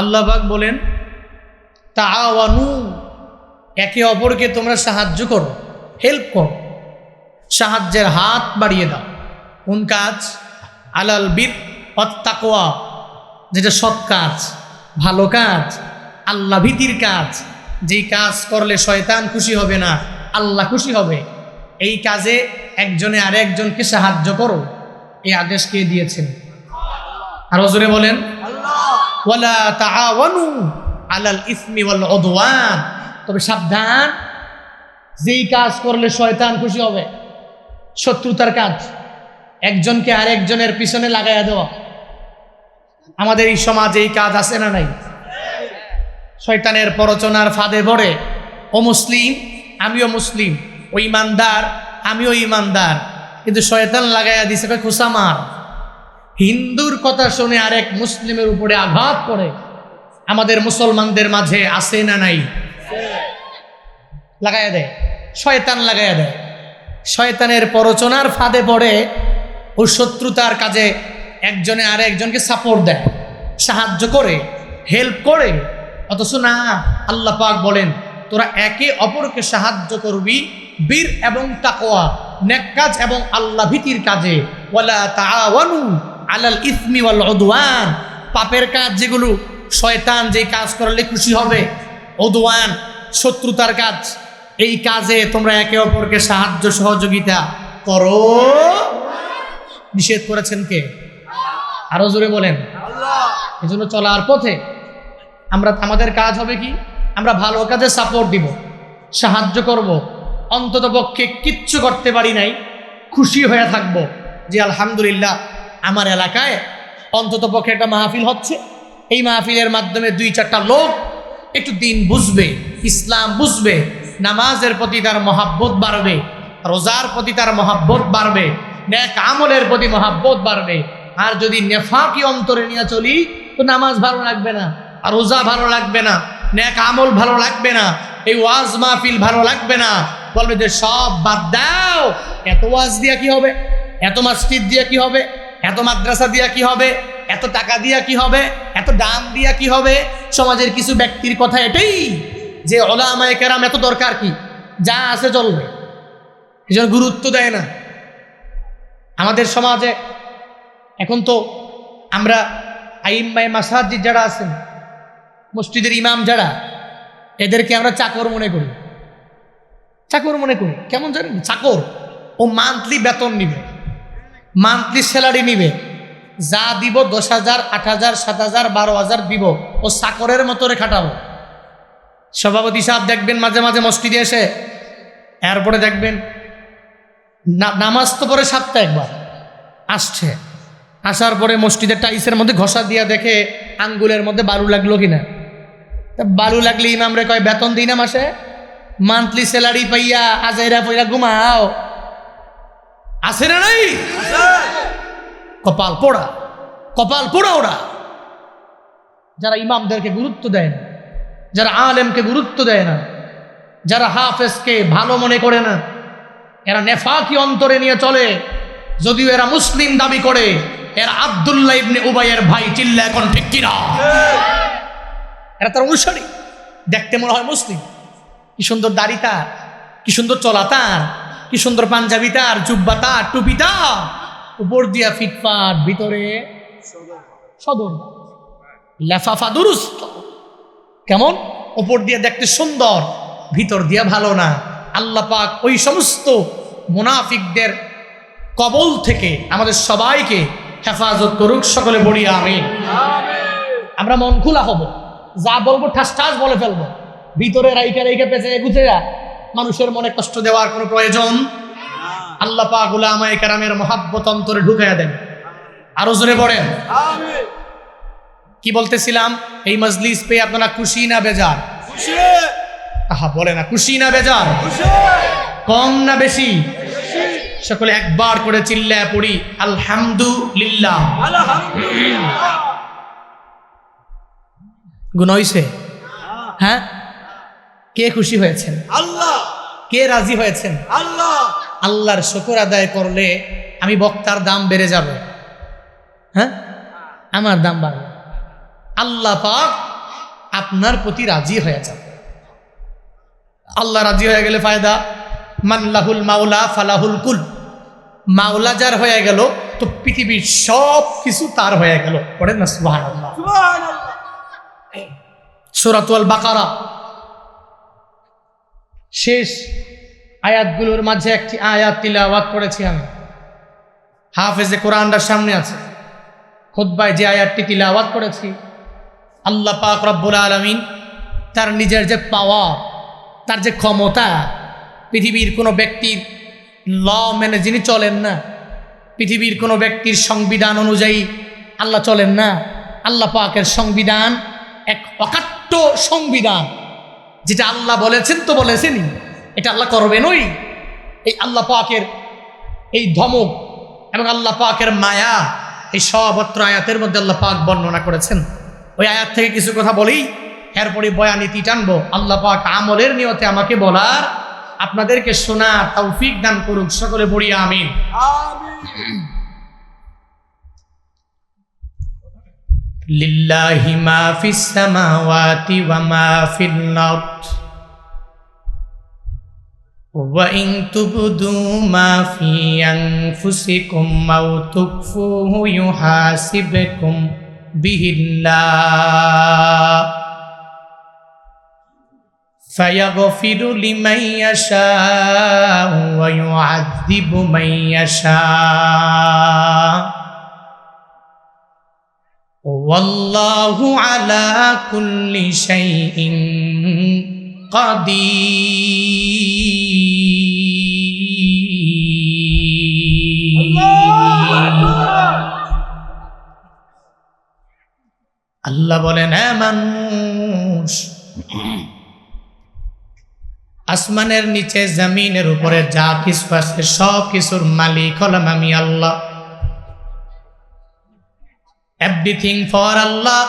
আল্লাহবাক বলেন, তাআওয়ানু, একে অপরকে তোমরা সাহায্য করো হেল্প করো। সাহায্যের হাত বাড়িয়ে দাও। কোন কাজ? আলাল বীর অত্তাকোয়া যেটা সৎ কাজ, ভালো কাজ, আল্লাহ ভীতির কাজ। যেই কাজ করলে শয়তান খুশি হবে না, আল্লাহ খুশি হবে। এই কাজে একজনে আরেকজনকে সাহায্য করো। এই আদেশ কে দিয়েছেন? আরও জোরে বলেন। ইসমি তবে সাবধান, যেই কাজ করলে শয়তান খুশি হবে, শত্রুতার কাজ, একজনকে আরেকজনের পিছনে লাগাইয়া দেওয়া। আমাদের এই সমাজে এই কাজ আছে না নাই? শয়তানের প্ররচনার ফাঁদে পড়ে, ও মুসলিম, আমিও মুসলিম, ও ইমানদার, আমিও ইমানদার। কিন্তু শয়তান লাগাইয়া দিছে খুসামার। হিন্দুর কথা শুনে আরেক মুসলিমের উপরে আঘাত করে। আমাদের মুসলমানদের মাঝে আছে না নাই? লাগাইয়া দেয়। শয়তান লাগাইয়া দেয়। শয়তানের প্ররচনার ফাঁদে পড়ে ও শত্রুতার কাজে একজনে আর একজনকে সাপোর্ট দেয়, সাহায্য করে হেল্প করে। অথচ না, আল্লাহ পাক বলেন, তোরা একে অপরকে সাহায্য করবি বীর এবং তাকোয়া নেক কাজ এবং আল্লাহ ভীতির কাজে। ওয়ালা তাআওয়ানু আলাল ইসমি ওয়াল উদওয়ান। পাপের কাজ যেগুলো শয়তান যেই কাজ করলে খুশি হবে, উদওয়ান, শত্রুতার কাজ, এই কাজে তোমরা একে অপরকে সাহায্য, সহযোগিতা করো। নিষেধ করেছেন কে? আরও জোরে বলেন। এজন্য চলার পথে আমরা, আমাদের কাজ হবে কি? আমরা ভালো কাজে সাপোর্ট দিব, সাহায্য করব। অন্তত পক্ষে কিচ্ছু করতে পারি নাই, খুশি হয়ে থাকব যে আলহামদুলিল্লাহ আমার এলাকায় অন্তত পক্ষে একটা মাহফিল হচ্ছে। এই মাহফিলের মাধ্যমে দুই চারটা লোক একটু দিন বুঝবে, ইসলাম বুঝবে, নামাজের প্রতি তার মহাব্বত বাড়বে, রোজার প্রতি তার মহাব্বত বাড়বে ন্যাক আমলের প্রতি মহাব্বত বাড়বে। আর যদি নেফাকি অন্তরে নিয়ে চলি, তো নামাজ ভালো লাগবে না, আর রোজা ভালো লাগবে না ন্যাক আমল ভালো লাগবে না, এই ওয়াজ মাহফিল ভালো লাগবে না, বলবে যে সব বাদ দাও, এত ওয়াজ দিয়া কি হবে? এত মসজিদ দিয়া কি হবে? এত মাদ্রাসা দিয়া কি হবে? এত টাকা দিয়া কি হবে? এত দাম দিয়া কি হবে? সমাজের কিছু ব্যক্তির কথা এটাই যে ওলামায় কেরাম এত দরকার কি? যা আছে চলবে। এই গুরুত্ব দেয় না। আমাদের সমাজে এখন তো আমরা আইম্মাই মাসাজিদ যারা আছেন, মসজিদের ইমাম যারা, এদেরকে আমরা চাকর মনে করি। চাকর মনে করি। কেমন জানেন? চাকর। ও মান্থলি বেতন নিবে। মান্থলি স্যালারি নিবে। যা দিব দশ হাজার, আট হাজার, সাত হাজার, বারো হাজার দিব। ও চাকরের মতরে খাটাবো। সভাপতি সাহেব দেখবেন মাঝে মাঝে মসজিদে এসে এরপরে দেখবেন নামাজ তো পরে সাতটা একবার, আসছে। আসার পরে মসজিদের টাইসের মধ্যে ঘষা দিয়া দেখে আঙ্গুলের মধ্যে বালু লাগল কিনা। তা বালু লাগলে ইমামরে কয়, বেতন দিই না মাসে? মান্থলি স্যালারি পাইয়া আজাইরা পইরা ঘুমাও। আছে না নাই? কপাল পোড়া কপাল পোড়া ওরা। যারা ইমামদেরকে গুরুত্ব দেয় না, যারা আলেমকে গুরুত্ব দেয় না, যারা হাফেজকে ভালো মনে করে না, এরা নেফাকি অন্তরে নিয়ে চলে। যদিও এরা মুসলিম দাবি করে, এরা আবদুল্লাহ ইবনে উবাইয়ের ভাই চিল্লা এখন ঠিক কিনা এরা তার অনুসারী। দেখতে মনে হয় মুসলিম। কি সুন্দর দাড়ি তার, কি সুন্দর চলা তার। কি সুন্দর পাঞ্জাবি তার জুব্বা তার টুপি তার উপর দিয়া ফিটফাট, ভিতরে সদর। লেফাফা দুরুস্ত। কেমন? উপর দিয়ে দেখতে সুন্দর, ভিতর দিয়া ভালো না। আল্লাহ পাক ওই সমস্ত মুনাফিকদের কবল থেকে আমাদের সবাইকে হেফাজত করুক, সকলে বলি আমি আমরা মন খোলা হব। যা বলব ঠাস ঠাস বলে ফেলব। ভিতরে রাইকা রাইকা পেঁচে গুছে যা মানুষের মনে কষ্ট দেওয়ার কোনো প্রয়োজন? আল্লাহ পাক উলামায়ে কেরামের মহাব্বত অন্তরে ঢুকাইয়া দেন। আরও জোরে পড়েন কি বলতেছিলাম? এই মজলিস পেয়ে আপনারা খুশি না বেজার? আহা বলে না খুশি না বেজার? কম না বেশি? সকলে একবার করে চিল্লায় পড়ি আলহামদুলিল্লাহ। গুণ হইছে? হ্যাঁ? কে খুশি হয়েছেন? আল্লাহ। কে রাজি হয়েছেন? আল্লাহ। আল্লাহর শুকর আদায় করলে আমি বক্তার দাম বেড়ে যাবে। হ্যাঁ? আমার দাম বাড়বে। আল্লাহ পাক আপনার প্রতি রাজি হয়ে যাবে। আল্লাহ রাজি হয়ে গেলে ফায়দা? মানলাহুল মাওলা ফালাহুল কুল। মাওলা যার হয়ে গেল তো পৃথিবীর সব কিছু তার হয়ে গেল। পড়েন না সুবাহ সুরাতুয়াল বাকারা। শেষ আয়াতগুলোর মাঝে একটি আয়াত তিলাওয়াত করেছি আমি। হাফেজে কোরআনটার সামনে আছে। খোদ্বায় যে আয়াতটি তিলাওয়াত করেছি, আল্লাহ পাক রব্বুল আলমিন তার নিজের যে পাওয়ার, তার যে ক্ষমতা, পৃথিবীর কোনো ব্যক্তির ল মেনে যিনি চলেন না, পৃথিবীর কোনো ব্যক্তির সংবিধান অনুযায়ী আল্লাহ চলেন না, আল্লাহ পাকের সংবিধান এক অকাট্য সংবিধান। যেটা আল্লাহ বলেছেন তো বলেছেনই। এটা আল্লাহ করবেনই এই আল্লাহ পাকের এই ধমক এবং আল্লাহ পাকের মায়া, এই সবত্র আয়াতের মধ্যে আল্লাহ পাক বর্ণনা করেছেন। ওই আয়াত থেকে কিছু কথা বলি এরপরে বয়ানীতি টানবো। আল্লাহ পাক আমলের নিয়তে আমাকে বলার, আপনাদেরকে শোনা তৌফিক দান করুক। সকলে বড়িয়া আমিন। লিল্লাহি মা ফিস সামাওয়াতি ওয়া মা ফিল আরদ وإن تبدوا ما في أنفسكم أو تخفوه يحاسبكم به الله فيغفر لمن يشاء ويعذب من يشاء والله على كل شيء قدير আল্লাহ বলেন হ্যাঁ মানুষ আসমানের নিচে জমিনের উপরে যা কিছু আছে সব কিছুর মালিক হলাম আমি আল্লাহ এভরিথিং ফর আল্লাহ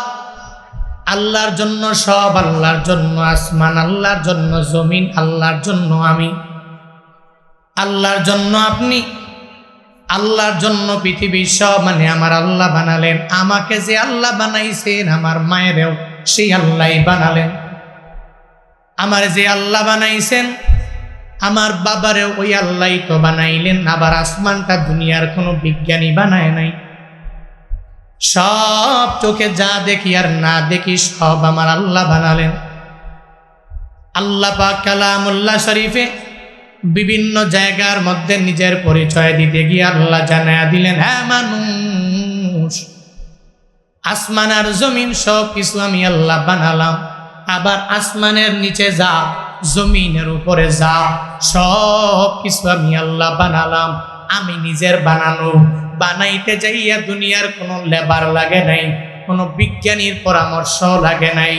আল্লাহর জন্য সব, আল্লাহর জন্য আসমান, আল্লাহর জন্য জমিন, আল্লাহর জন্য আমি। আল্লাহর জন্য আপনি। আল্লাহর জন্য পৃথিবীর সব মানে আমার আল্লাহ বানালেন। আমাকে যে আল্লাহ বানাইছেন, আমার মায়েরও সেই আল্লাহ বানালেন। আমার যে আল্লাহ বানাইছেন, আমার বাবারেও ওই আল্লাহ তো বানাইলেন। আবার আসমানটা দুনিয়ার কোনো বিজ্ঞানী বানায় নাই। সব চোখে যা দেখি আর না দেখি সব আমার আল্লাহ বানালেন। আল্লাহ পাক কালামুল্লাহ শরীফে বিভিন্ন জায়গার মধ্যে নিজের পরিচয় দিতে গিয়ে আল্লাহ জানায়া দিলেন হ্যাঁ মানুষ, আসমান আর জমিন সব কিছু আমি আল্লাহ বানালাম। আবার আসমানের নিচে যা, জমিনের উপরে যা, সব কিছু আমি আল্লাহ বানালাম। আমি নিজের বানানো বানাইতে যাইয়া দুনিয়ার কোনো লেবার লাগে নাই, কোনো বিজ্ঞানীর পরামর্শ লাগে নাই।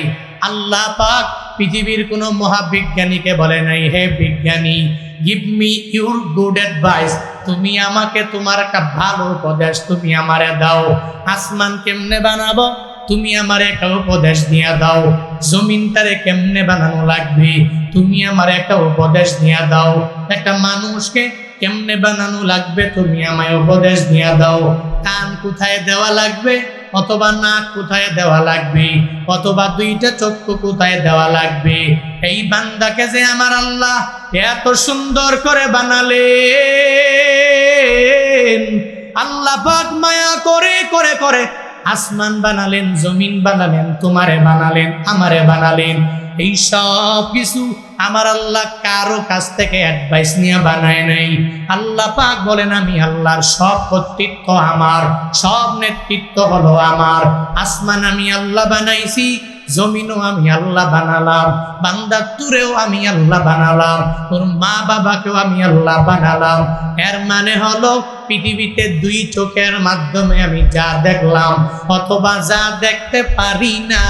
আল্লাহ পাক পৃথিবীর কোনো মহাবিজ্ঞানীকে বলে নাই, হে বিজ্ঞানী give me your good advice তুমি আমাকে তোমার একটা ভালো উপদেশ তুমি আমারে দাও। আসমান কেমনে বানাবো? তুমি আমার একটা উপদেশ দিয়া দাও। জমিনটারে কেমনে বানানো লাগবে? তুমি আমার একটা উপদেশ দিয়া দাও। একটা মানুষকে কেমনে বানানো লাগবে তুমি আমায় উপদেশ দিয়া দাও। কান কোথায় দেওয়া লাগবে, অথবা নাক কোথায় দেওয়া লাগবে, অথবা দুইটা চক্ষু কোথায় দেওয়া লাগবে। এই বান্দাকে যে আমার আল্লাহ এত সুন্দর করে বানালেন, আল্লাহ পাক মায়া করে করে করে আসমান বানালেন, জমিন বানালেন, তোমারে বানালেন, আমারে বানালেন। এই সব কিছু আমার আল্লাহ কারও কাছ থেকে অ্যাডভাইস নিয়ে বানায় নাই। আল্লাহ পাক বলেন, আমি আল্লাহর সব কর্তৃত্ব আমার, সব নেতৃত্ব হলো আমার। আসমান আমি আল্লাহ বানাইছি জমিনও আমি আল্লাহ বানালাম, বান্দা তুরেও আমি আল্লাহ বানালাম, তোর মা বাবাকেও আমি আল্লাহ বানালাম। এর মানে হলো পৃথিবীতে দুই চোখের মাধ্যমে আমি যা দেখলাম অথবা যা দেখতে পারি না,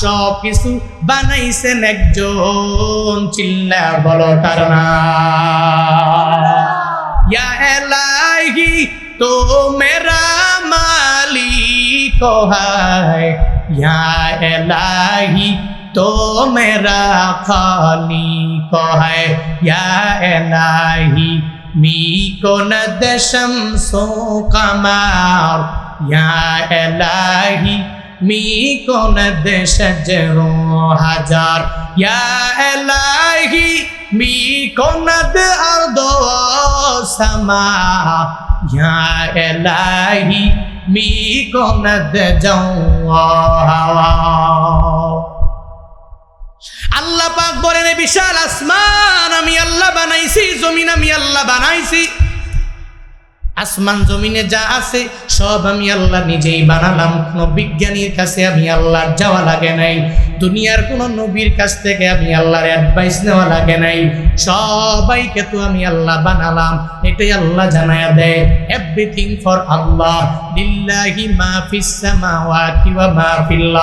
সব কিছু বানাইছেন একজন, চিল্লা বলো তার না। ইয়া তো মেরা মালিক হয়। یا الہی تو میرا خالیق ہے یا الہی می کو ند شمس و قمر یا الہی می کو ند شجر و حجر یا الہی می کو ند ارض و سما یا الہی মি কোন আল্লাহ পাক বলেন, "এ বিশাল আসমান, আমি আল্লাহ বানাইছি, জমিন আমি আল্লাহ বানাইছি। আসমান, জমিনে যা আছে, সব আমি আল্লাহ নিজেই বানালাম। কোনো বিজ্ঞানীর কাছে আমি আল্লাহ যাওয়া লাগে নাই। দুনিয়ার কোনো নবীর কাছ থেকে আমি আল্লাহর অ্যাডভাইস নেওয়া লাগে নাই। সবাইকে তো আমি আল্লাহ বানালাম, এটাই আল্লাহ জানায়া দেয়। এভরিথিং ফর আল্লাহ লিল্লাহি মা ফিস সামাওয়াতি ওয়া মা ফিল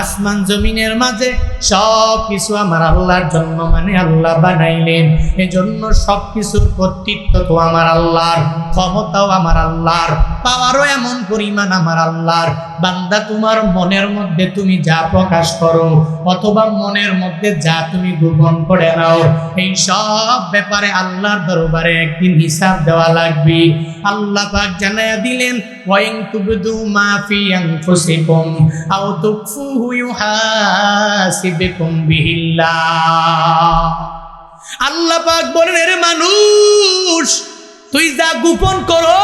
আসমান জমিনের মাঝে সব কিছু আমার আল্লাহর জন্য মানে আল্লাহ বানাইলেন। এজন্য সব কিছুর কর্তৃত্ব তো আমার আল্লাহর, ক্ষমতাও আমার আল্লাহর পাওয়ারও এমন পরিমাণ আমার আল্লাহর। বান্দা, তোমার মনের মধ্যে তুমি যা প্রকাশ করো অথবা মনের মধ্যে যা তুমি গোপন করে নাও। এই সব ব্যাপারে আল্লাহর দরবারে একদিন হিসাব দেওয়া লাগবে। আল্লাহ পাক জানায়া দিলেন, ওয়াইন তুবদু মা ফি আনফুসিকুম আও তুকফুহু ইউহাসিবকুম বিহিল্লাহ। আল্লাহ পাক বলেন, এর মানুষ, তুই যা গোপন করো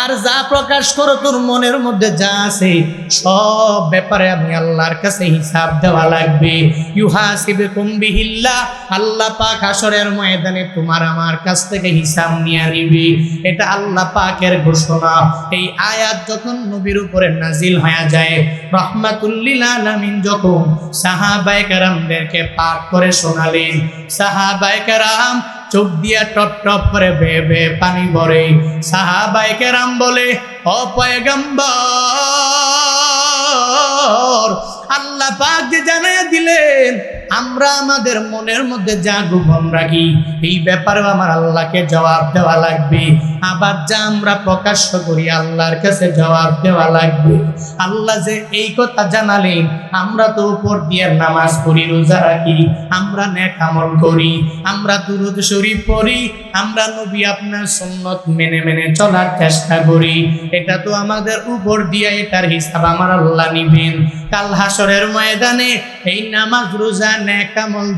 আর যা প্রকাশ করো তোর মনের মধ্যে যা আছে, সব ব্যাপারে আমি আল্লাহর কাছে হিসাব দেওয়া লাগবে। ইউহাসিবে কুম্বিহিল্লা আল্লাহ পাক হাসরের ময়দানে তোমার আমার কাছ থেকে হিসাব নিয়ে নিবি। এটা আল্লাহ পাকের ঘোষণা। এই আয়াত যখন নবীর উপরে নাজিল হয়ে যায় রহমাতুল্লিল আলামিন যখন সাহাবায়ে কেরামদেরকে পাঠ করে শোনালেন, সাহাবায়ে কেরাম চোখ দিয়া টপ টপ করে বে বে পানি ভরে। সাহাবাইকে কেরাম বলে অপয়গম্বর আল্লাহ পাক যে জানাইয়া দিলেন, আমরা আমাদের মনের মধ্যে যা গোপন রাখি এই ব্যাপারেও আমার আল্লাহকে জবাব দেওয়া লাগবে। আবার যা আমরা প্রকাশ্য করি, আল্লাহর কাছে জবাব দেওয়া লাগবে। আল্লাহ যে এই কথা জানালেন, আমরা তো উপর দিয়ে নামাজ পড়ি, রোজা রাখি, আমরা নেক আমল করি, আমরা দুরুদ শরীফ পড়ি, আমরা নবী আপনার সুন্নত মেনে মেনে চলার চেষ্টা করি। এটা তো আমাদের উপর দিয়ে এটার হিসাব আমার আল্লাহ নিবেন। কাল হাসরের ময়দানে, এই নামাজ রোজা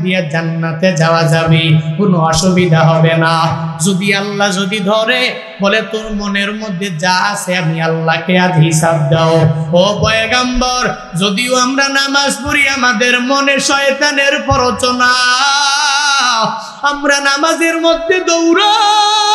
দিয়ে জান্নাতে যাওয়া যাবে, কোনো অসুবিধা হবে না। যদি আল্লাহ যদি ধরে, বলে তোর মনের মধ্যে যা আছে আমি আল্লাহকে আজ হিসাব দাও। ও পয়গাম্বর, যদিও আমরা নামাজ পড়ি, আমাদের মনে শয়তানের প্ররোচনা। আমরা নামাজের মধ্যে দৌড়াই।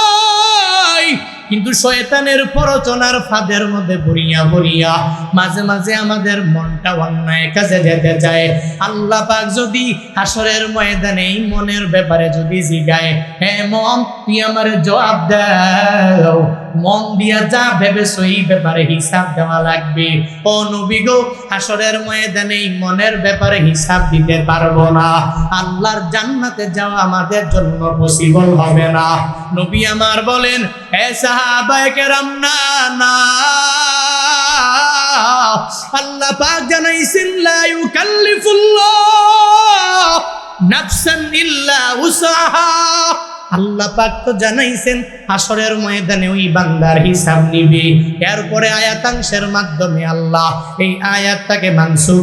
কিন্তু শয়তানের প্ররোচনার ফাঁদের মধ্যে ভরিয়া ভরিয়া মাঝে মাঝে আমাদের মনটা অন্যায় কাজে যেতে যায় আল্লাহ পাক যদি হাসরের ময়দানে এই মনের ব্যাপারে যদি জিগায় হ্যাঁ মন, তুই আমার জবাব দাও। মন দিয়া যা ভেবেছো এই ব্যাপারে হিসাব দেওয়া লাগবে। ও নবী গো, হাসরের ময়দানে মনের ব্যাপারে হিসাব দিতে পারব না। আল্লাহর জান্নাতে যাওয়া আমাদের জন্য পসিবল হবে না। নবী আমার বলেন হে সাহাবায়ে কেরাম, না না। আল্লাহ পাক জানাইছেন, লা ইউকাল্লিফুল্লাহ নাফসান ইল্লা উসাহা আল্লাহ পাক তো জানাইছেন ময়দানে ওই বান্দার হিসাব নিবে। এরপরে আয়াতাংশের মাধ্যমে আল্লাহ এই আয়াতটাকে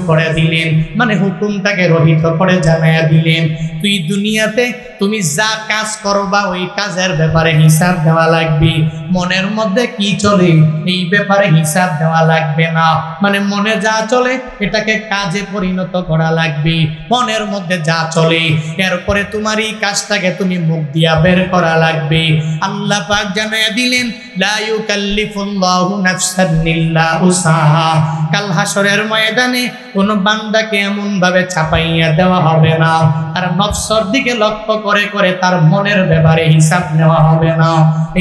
করে দিলেন মানে হুকুমটাকে রহিত করে জানাইয়া দিলেন। তুই দুনিয়াতে তুমি যা কাজ করবা, ওই কাজের ব্যাপারে হিসাব দেওয়া লাগবে। মনের মধ্যে কি চলে, এই ব্যাপারে হিসাব দেওয়া লাগবে না। মানে মনে যা চলে, এটাকে কাজে পরিণত করা লাগবে। মনের মধ্যে যা চলে, এরপরে তোমার এই কাজটাকে তুমি মুখ দিয়া বের করা লাগবে। আল্লাহ পাক জানাইয়া দিলেন, লা ইউকাল্লিফুল্লাহু নাফসান ইল্লা উসাহা। কাল হাসরের ময়দানে কোন বান্দাকে এমন ভাবে ছাপাইয়া দেওয়া হবে না। আর নফসর দিকে লক্ষ্য করে করে তার মনের ব্যাপারে হিসাব নেওয়া হবে না।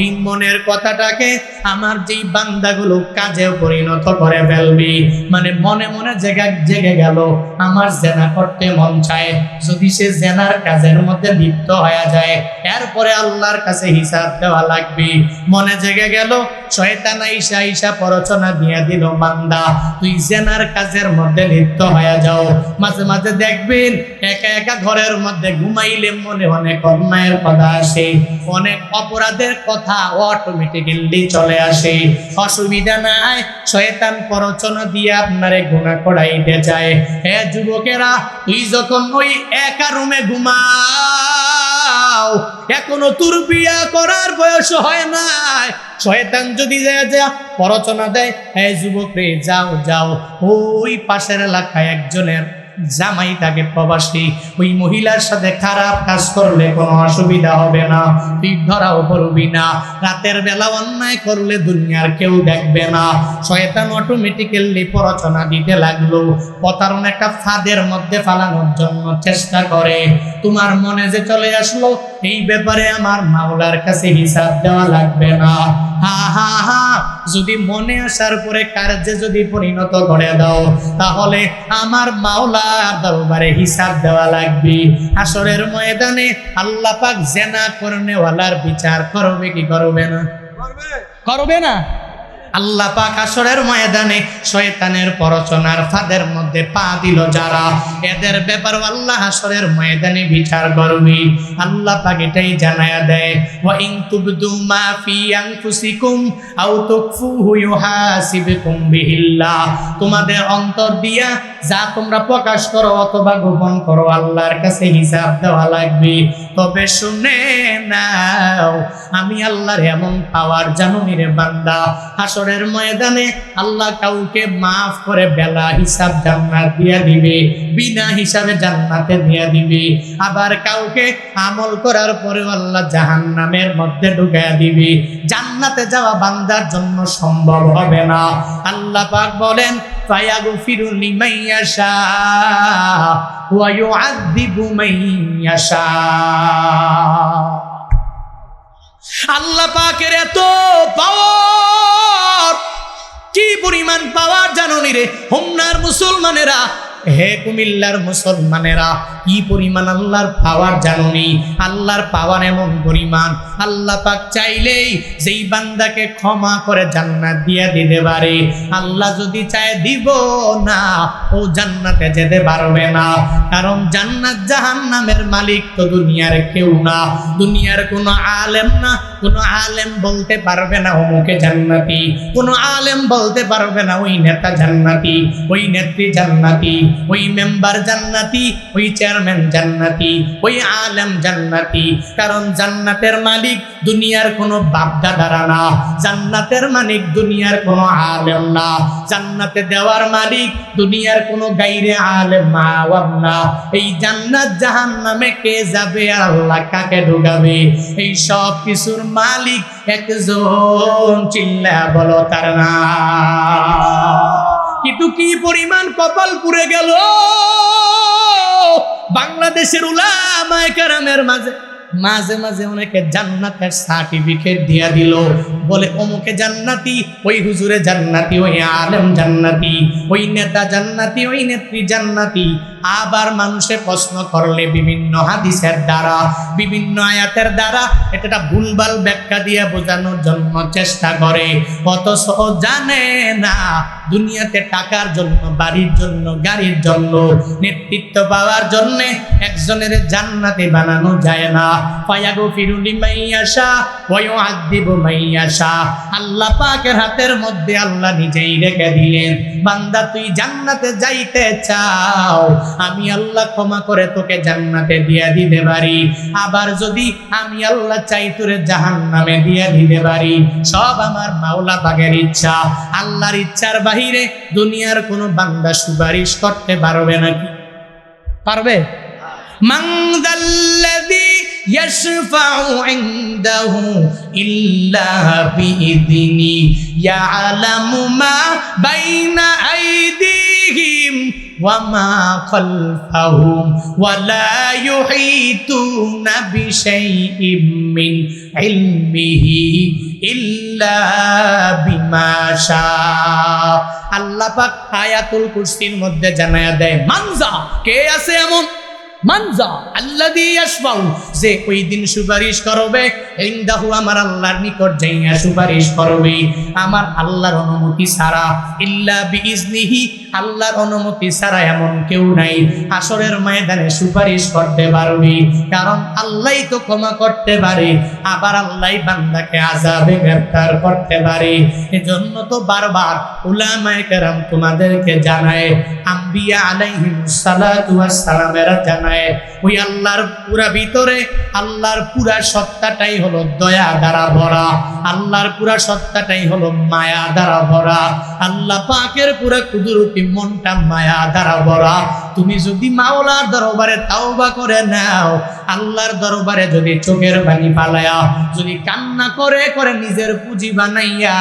এই মনের কথাটাকে আমার যেই বান্দাগুলো কাজে পরিণত করে ফেলবে মানে মনে মনে জেগা, জেগে গেল, আমার জেনা করতে মন চায়। যদি সে জেনার কাজের মধ্যে লিপ্ত হয়ে যায়, এরপরে আল্লাহর কাছে হিসাব দেওয়া লাগবে। মনে জেগে গেল, শয়তান আইসা আইসা পরচনা দিয়ে দিল বান্দা। তুই জেনার কাজের মধ্যে লিপ্ত হয়ে যাও। মাঝে মাঝে দেখবেন একা একা ঘরের মধ্যে ঘুমাইলে মনে অনেক অন্যায়ের কথা আসে, অনেক অপরাধের কথা অটোমেটিক্যালি চলে আসে। অসুবিধা নাই, শয়তান পরচনা দিয়ে আপনারে গুণা করাইতে চায়। হে যুবকেরা তুই যখন ওই একা রুমে ঘুমাও এখনও তোর বিয়া করার বয়স হয় নাই। শয়তান যদি যায় যা পরচনা দেয় হ্যাঁ যুবক রে, যাও যাও। ওই পাশের এলাকায় একজনের জামাই থাকে প্রবাসী, ওই মহিলার সাথে খারাপ কাজ করলে কোনো অসুবিধা হবে না তুই ধরাও পড়বি না, রাতের বেলা অন্যায় করলে দুনিয়ার কেউ দেখবে না। শয়তান অটোমেটিক্যালি প্ররচনা দিতে লাগল, প্রতারণা একটা ফাঁদের মধ্যে ফালানোর জন্য চেষ্টা করে। তোমার মনে যে চলে আসলো, এই ব্যাপারে আমার মাওলার কাছে হিসাব দেওয়া লাগবে না। হা হা হা। যদি মনে আসার পরে কার্যে যদি পরিণত করে দাও তাহলে আমার মাওলার দরবারে হিসাব দেওয়া লাগবে। আসরের ময়দানে আল্লাহ পাক জেনা করনেওয়ালার বিচার করবে কি করবে না? করবে না? আল্লাহ পাক আসরের ময়দানে শয়তানের পরচনার ফাঁদের মধ্যে পা দিল যারা। এদের ব্যাপার আল্লাহ আসরের ময়দানে বিচার করবে। আল্লাহ পাক এটাই জানায়া দেয়। ওয়া ইন তুবদু মা ফি আনফুসিকুম আও তুকফুহু ইউহাসিবকুম বিহিল্লাহ। তোমাদের অন্তর দিয়া যা তোমরা প্রকাশ করো অথবা গোপন করো, আল্লাহর কাছে হিসাব দেওয়া লাগবে। তবে শুনে নাও, আমি আল্লাহর এমন পাওয়ার জানুনি রে বান্দা। হাসরের ময়দানে আল্লাহ কাউকে মাফ করে বেলা হিসাব জান্নাত দিয়া দিবে, বিনা হিসাবে জান্নাতে দিয়া দিবে। আবার কাউকে আমল করার পরে আল্লাহ জাহান্নামের মধ্যে ঢুকাইয়া দিবে। জান্নাতে যাওয়া বান্দার জন্য সম্ভব হবে না। আল্লাহ পাক বলেন ফায়াগফিরু لمن يشاء ويعذب من يشاء আল্লাহ পাকের এত পাওয়ার কি পরিমাণ পাওয়ার জানো নি রে হোমনার মুসলমানেরা হে কুমিল্লার মুসলমানেরা, কি পরিমাণ আল্লাহর পাওয়ার জানুনি আল্লাহর পাওয়ার এমন পরিমাণ। আল্লাহ পাক চাইলেই যেই বান্দাকে ক্ষমা করে জান্নাত দিয়ে দিতে পারে। আল্লাহ যদি চায় দিব না, ও জান্নাতে যেতে পারবে না। কারণ জান্নাত জাহান্নামের মালিক তো দুনিয়ার কেউ না। দুনিয়ার কোনো আলেম না, কোনো আলেম বলতে পারবে না অমুকে জান্নাতি। কোনো আলেম বলতে পারবে না ওই নেতা জান্নাতি, ওই নেত্রী জান্নাতি। ওই মেম্বার জান্নাতি, ওই চেয়ারম্যান জান্নাতি, ওই আলেম জান্নাতি। কারণ জান্নাতের মালিক দুনিয়ার কোনো বাপদাদারা না। জান্নাতের মালিক দুনিয়ার কোনো আলেম না। জান্নাতে দেওয়ার মালিক দুনিয়ার কোনো গাইরে আলেম মাওয়াব না। এই জান্নাত জাহান্নামে কে যাবে, আল্লাহ কাকে ঢুকাবে? এই সব কিছুর মালিক একজন চিল্লা বলো তার না কিন্তু কি পরিমাণ কপাল পুড়ে গেল? বাংলাদেশের উলামায়ে কেরামের মাঝে। মাঝে মাঝে অনেকে জান্নাতের সার্টিফিকেট দিয়া দিল। বলে, অমুকে জান্নাতি, ওই হুজুরে জান্নাতি, ওই আলেম জান্নাতি, ওই নেতা জান্নাতি, ওই নেত্রী জান্নাতি। আবার মানুষে প্রশ্ন করলে বিভিন্ন হাদিসের দ্বারা, বিভিন্ন আয়াতের দ্বারা এটা ভুলভাল ব্যাখ্যা দিয়ে বোঝানোর জন্য চেষ্টা করে। অথচ জানে না, দুনিয়াতে টাকার জন্য, বাড়ির জন্য, গাড়ির জন্য, নেতৃত্ব পাওয়ার জন্যে একজনের জান্নাতে বানানো যায় না। আল্লাহ পাকের হাতের মধ্যে আল্লাহ নিজেই রেখে দিলেন বান্দা তুই জান্নাতে যাইতে চাও আমি আল্লাহ ক্ষমা করে তোকে জান্নাতে দিয়ে দিতে পারি। আবার যদি আমি আল্লাহ চাই তোরে দিয়ে দিতে পারি সব আমার মাওলা পাকের ইচ্ছা। আল্লাহর ইচ্ছার বাহিরে দুনিয়ার কোনো বান্দা সুপারিশ করতে পারবে নাকি? পারবে? হ্যাঁ। মাংদাল্লাযী يشفع عنده إلا بإذنه يعلم ما بين أيديهم وما خلفهم ولا يحيطون بشيء من علمه إلا بما شاء আল্লাহ পাক আয়াতুল কুরসির মধ্যে জানায়া দেয় মানজা কে আছে এমন মানজা। আল্লাযী ইয়াশফাউ যে ওই দিন সুপারিশ করবে, ইন্দাহু আমার আল্লাহর নিকট যাইয়া সুপারিশ করবে। আমার আল্লাহর অনুমতি ছাড়া ইল্লা বিইজনিহি আল্লাহর অনুমতি ছাড়া এমন কেউ নাই। আসরের ময়দানে সুপারিশ করতে পারবি, কারণ আল্লাহই তো ক্ষমা করতে পারে। আবার আল্লাহই বান্দাকে আজাবে গ্রেফতার করতে পারে। এজন্য তো বারবার উলামায়ে কেরাম তোমাদেরকে জানায়, আম্বিয়া আলাইহিমুস সালাতু সালামেরা জানায়, ওই আল্লাহর পুরা ভিতরে, আল্লাহর পুরা সত্তাটাই হলো দয়া দ্বারা ভরা। আল্লাহর পুরা সত্তাটাই হলো মায়া দ্বারা ভরা। আল্লাহ পাকের পুরা কুদরতি মনটা মায়া দ্বারা ভরা। তুমি যদি মাওলার দরবারে তাওবা করে নাও, আল্লাহর দরবারে যদি চোখের পানি পালায়া যদি কান্না করে করে নিজের পুঁজি বানাইয়া,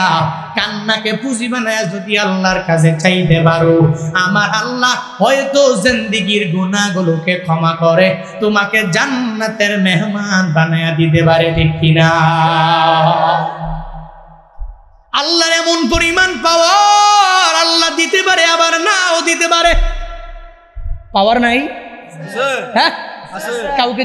কান্নাকে পুঁজি বানাইয়া যদি আল্লাহর কাছে চাইতে পারো, আমার আল্লাহ হয়তো জিন্দিগির গুনাহগুলোকে ক্ষমা করে, তোমাকে জান্নাতের মেহমান বানায়া দিতে পারে ঠিক কিনা? আল্লাহর এমন পরিমাণ পাওয়ার আল্লাহ দিতে পারে আবার নাও দিতে পারে। পাওয়ার নাই? হ্যাঁ? কাউকে